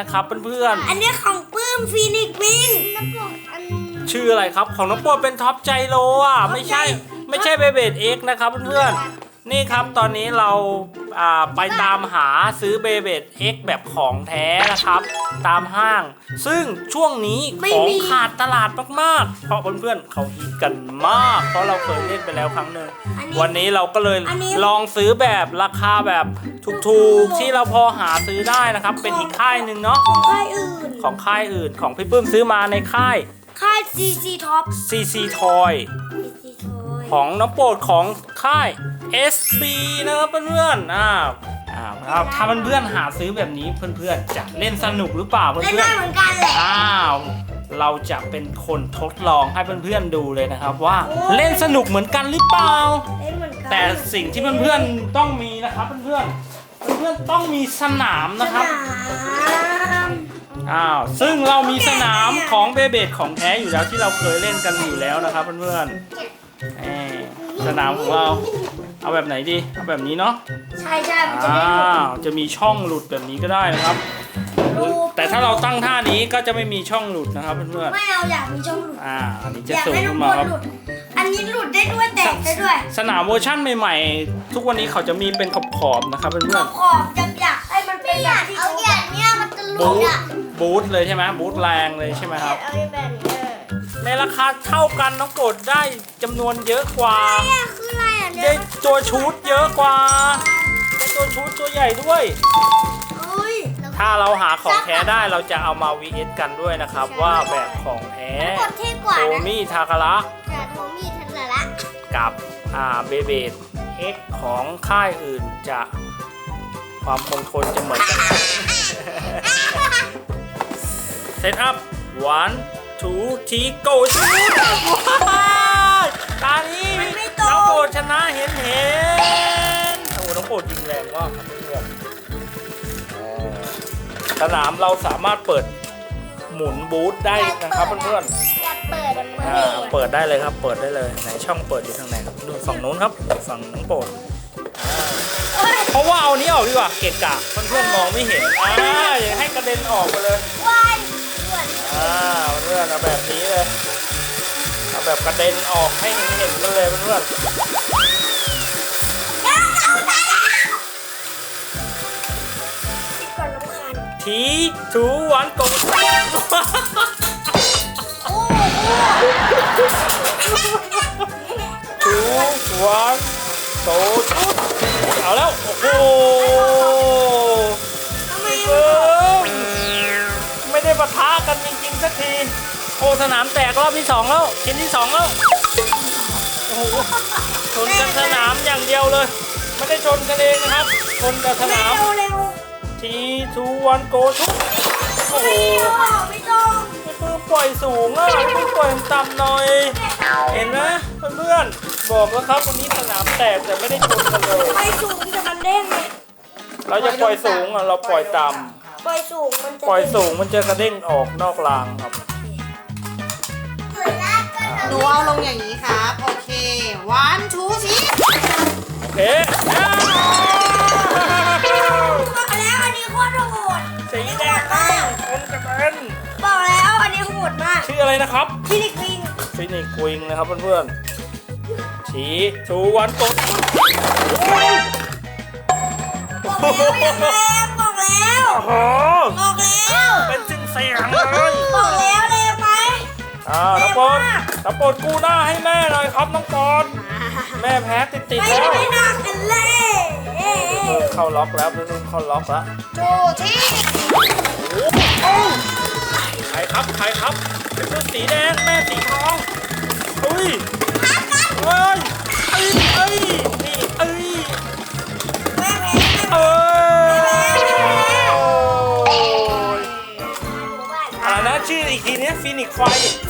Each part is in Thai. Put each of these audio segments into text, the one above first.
นะครับเพื่อนอันนี้ของปื้มฟีนิกซ์วิงน้ำปกอันๆชื่ออะไรครับของน้องโปรดเป็นท็อปใจโลอะไม่ใช่ ไม่ใช่เบเบดเอ็กนะครับเพื่อนๆ นี่ครับตอนนี้เราอ่าไปตามหาซื้อเบเบดเอ็กแบบของแท้นะครับ ตามห้าง ซึ่งช่วงนี้ของขาดตลาดมากๆ เพราะเพื่อนๆเขาฮิตกันมาก เพราะเราเคยเล่นไปแล้วครั้งหนึ่งอันนี้วันนี้เราก็เลยอันนี้ลองซื้อแบบราคาแบบถูกๆที่เราพอหาซื้อได้นะครับ เป็นอีกค่ายหนึ่งเนาะของค่ายอื่นของค่ายอื่นของพี่ปื้มซื้อมาในค่ายค่าย CC Top CC Toy CC Toy ของน้ำโปรดของค่าย SB นะครับเพื่อนๆอ้าวอ้าวครับถ้าเพื่อนๆหาซื้อแบบนี้เพื่อนๆจะเล่นสนุกหรือเปล่าเพื่เล่นอได้นเหมือนกันแหละๆอ้าวเราจะเป็นคนทดลองให้เพื่อนๆดูเลยนะครับว่าโอ้ยเล่นสนุกเหมือนกันหรือเปล่า เล่นเหมือนกันแต่สิ่งที่เพื่อนๆต้องมีนะครับเพื่อนๆเพื่อนๆต้องมีสนามนะครับสนามอ้าวซึ่งเรามีสนามของเบเบดของแท้อยู่แล้วที่เราเคยเล่นกันอยู่แล้วนะครับเพื่อนๆเอ่อสนามของเรา เอาแบบไหนดี เอาแบบนี้เนาะใช่ใช่มันจะอ้ได้หมดาวจะมีช่องหลุดแบบนี้ก็ได้นะครับ รูปแต่ถ้าเราตั้งท่านี้ก็จะไม่มีช่องหลุดนะครับเพื่อนไม่เอาอยากมีช่องหลุดๆอ่า อันนี้จะอยากสูงให้ทุขึ้กนคมานครับ หลุด อันนี้หลุดได้ด้วยแตกได้ด้วยสนามเวอร์ชั่นใหม่ๆ ทุกวันนี้เขาจะมีเป็นขอบๆนะครับเพื่ขออนบขอบๆอยากอยากให้มันเป็นแบบที่เอาอย่างเนี้ยมันจะหๆลุบูดทอะบูทเลยใช่ไหมบูทแรงเลยใช่ไหมครับ เอาแบบนี้ในราคาเท่ากันน้องโปรดได้จำนวนเยอะกว่า เนี่ยคืออะไรอะเนี่ ได้ยตัวชุดเยอะกว่าได้ตัวชุดตัวใหญ่ด้วยเอ้ยถ้าเราหาของแท้ได้เราจะเอามา vs กันด้วยนะครับ ว่าแบบของแท้กดเท่กว่าโทนะมี่ทาคาระแต่โทมี่ทันละละกับอ่าเบเบดเอ็กของค่ายอื่นจะความคงทนจะเหมือนกันเซตอัพ one two three go ชุดว้ายากครับเพื่อนเออสนามเราสามารถเปิดหมุนบูธได้นะครับเพื่อนๆอยากเปิดอะเปิดอ่าเปิดได้เลยครับ เปิดได้เลยไหนช่องเปิดอยู่ทางไหนครับดูฝั่งนู้นครับฝั่งน้องโปรดอ่าเพราะว่าเอานี้ออกดีกว่าเกะกะเพื่อนๆมองไม่เห็นอ่าอย่าให้กระเด็นออกไปเลยว้ายด่วนอ่าเพื่อนเอาแบบนี้เลยเอาแบบกระเด็นออกให้เห็นๆเลยเพื่อนก่ ทีทูวันกดโอ้ทูวันโตชุดเอาแล้ว โอ้โหไมเออไม่ได้ปะทะกันจริงๆสักที โอ้สนามแตกรอบที่สองแล้วชิ้นที่สองแล้ว โอ้โหชนกันสนามอย่างเดียวเลย ไม่ได้ชนกันเองนะครับ ชนกับสนามเร็ว ทีทูวันโกทุกโอ้โหไม่ต้องนี่คือปล่อยสูงอะไม่ปล่อยต่ำหน่อย เห็นไหมเพื่อนๆบอกแล้วครับวันนี้สนามแตกแต่ไม่ได้ชนกันเลย ไปสูงแต่มันเด้งไงเราจะปล่อยสูงอะเราปล่อยต่ปล่อยสูงมันจะำปล่อยสูงมันจะกระเด้งออกนอกรางครับเปิดได้ก็หนูเอาลงอย่างนี้ครับ โอเค one two three โอเค ชื่ออะไรนะครับที่นิกวิงฟินิกวิงนะครับเพื่อนๆสีทูวันกดบอกแล้วอย่างแรงบอกแล้วโอ้โหบอกแล้วเป็นสิ่งเสียงเลยบอกแล้วเลยไหมอ่าน้องปอนน้องปอนกู้หน้าให้แม่หน่อยครับน้องปอนแม่แพ้ติดติดไม่ๆแล้วไม่น่ากันเลยเอ๊ะเออเข้าล็อกแล้วเพื่อนๆเข้าล็อกแล้ว two three โอ้ ใครครับใครครับเป็นรุ่นสีแดงแม่สีทองอุ้ยเฮ้ยเอ้ยเอ้ยนี่เอ้ยแม่แพ้เอ้ยแม่อะไรนะชื่ออีกทีเนี้ยฟินิกไฟ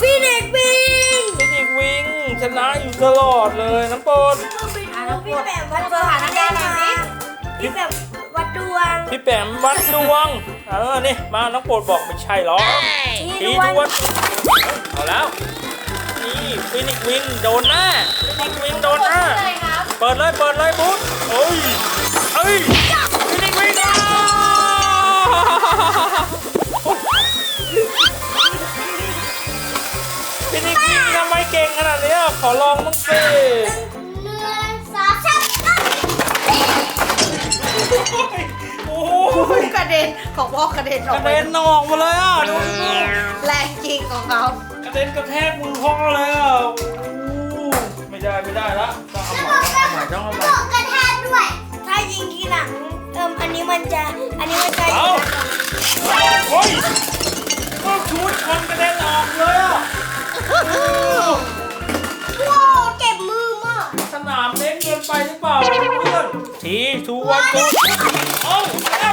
ฟีนิกวิงฟินิกวิงชนะอยู่ตลอดเลยน้ำปนพี่แบบวัดสถานการณ์หน่อยสิพี่แบบวัดดวง พี่แปมวัดดวง เออ นี่ มา น้องโปรดบอกไม่ใช่หรอกชี้ชี้ดดววงเอาแล้ว นี่ฟินิกวินโดนหน้าฟินิกวินโดนหน้าเปิดเลย เปิดเลยบูธเฮ้ยเฮ้ยฟินิกวิงโดนฟินิกวินทำไมเก่งขนาดนี้ขอลองบ้า เด็นของพ่อกระเด็นอกอกระไปเด็นออกมาเลยอะดูสิแรงจริงของเขากระเด็นกระแทกมือพ่อเลยอะโอ้ไม่ได้ไม่ได้ละต้องเอาใหม่ต้องเอาใหม่ต้องเอาใหม่กระแทกด้วย ถ้ายิงทีหลังเอิมอันนี้มันจะ อันนี้มันจะเอา โอ้ยก็ชุดคนกระเด็นออกเลยอะโอ้ว้าวเจ็บมือมากสนามเล็กเกินไปหรือเปล่าเพื่อนทีทูวันกูเอาเอา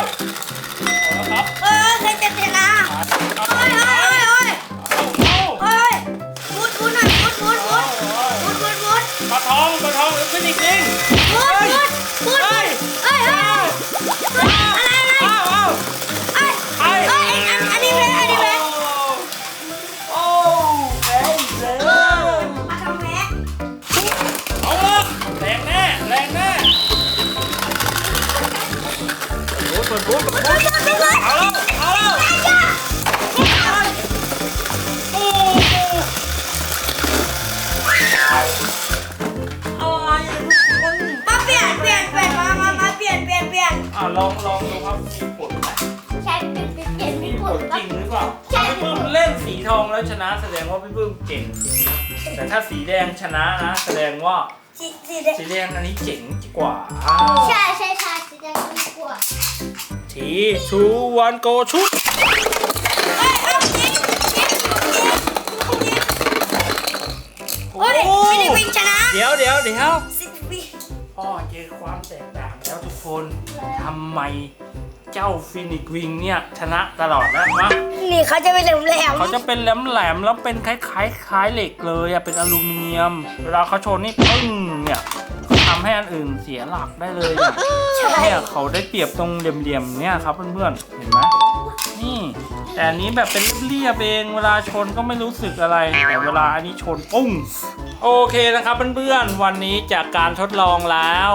เอาแล้วเอาแล้วโอ้โหอะไรอะทุกคนมาเปลี่ยนเปลี่ยนเปลี่ยนมามามาเปลี่ยนเปลี่ยนเปลี่ยนอะลองลองดูครับมีผลไหมใช้เปลี่ยนเปลี่ยนเปลี่ยนมีไม่ผผลลจริงหรือเปล่าถ้าพี่ปื้มเล่นสีทองแล้วชนะแสดงว่าพี่ปื้มเก่งจริงนะแต่ถ้าสีแดงชนะนะ แสดงว่าสีสีแดงสีแดงอันนี้เจ๋งกว่า ชูวันโกชุดเอ้ยเอายิงยิงยิงชนะเดี๋ยวเดี๋ยวเดี๋ยวสิบวิพ่อเจอความแตกต่างแล้วทุกคนทำไมเจ้าฟินิกวิงเนี่ยชนะตลอดนะวะนี่เขาจะไปแหลมแหลมเขาจะเป็นแหลมๆแล้วเป็นคล้ายๆคล้ายเหล็กเลยอะเป็นอลูมิเนียมเวลาเขาชนนี่ปึ้งเนี่ย ทำให้อันอื่นเสียหลักได้เลยอะใช่เนี่ยเขาได้เปรียบตรงเหลี่ยมๆเนี่ยครับเพื่อนๆเห็นไหมนี่ แต่อันนี้แบบเป็นเรียบๆเองเวลาชนก็ไม่รู้สึกอะไร แต่เวลาอันนี้ชนปุ้งโอเคนะครับเพื่อนๆวันนี้จากการทดลองแล้ว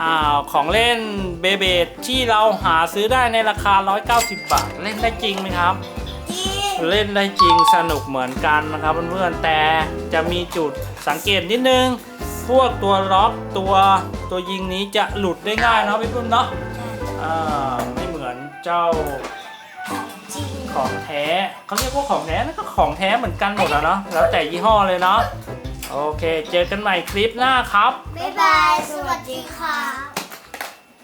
อ่าของเล่นเบเบดที่เราหาซื้อได้ในราคา 190 บาท เล่นได้จริงไหมครับจีเล่นได้จริงสนุกเหมือนกันนะครับเพื่อนๆแต่จะมีจุดสังเกตนิดนึง พวกตัวล็อกตัวตัวยิงนี้จะหลุดได้ง่ายเนาะพี่ปุ้มเนาะอ่าไม่เหมือนเจ้าของแท้เขาเรียกว่าของแท้นั่นก็ของแท้เหมือนกันหมดแล้วเนาะแล้วแต่ยี่ห้อเลยเนาะโอเค เจอกันใหม่คลิปหน้าครับ บ๊ายบาย สวัสดีค่ะ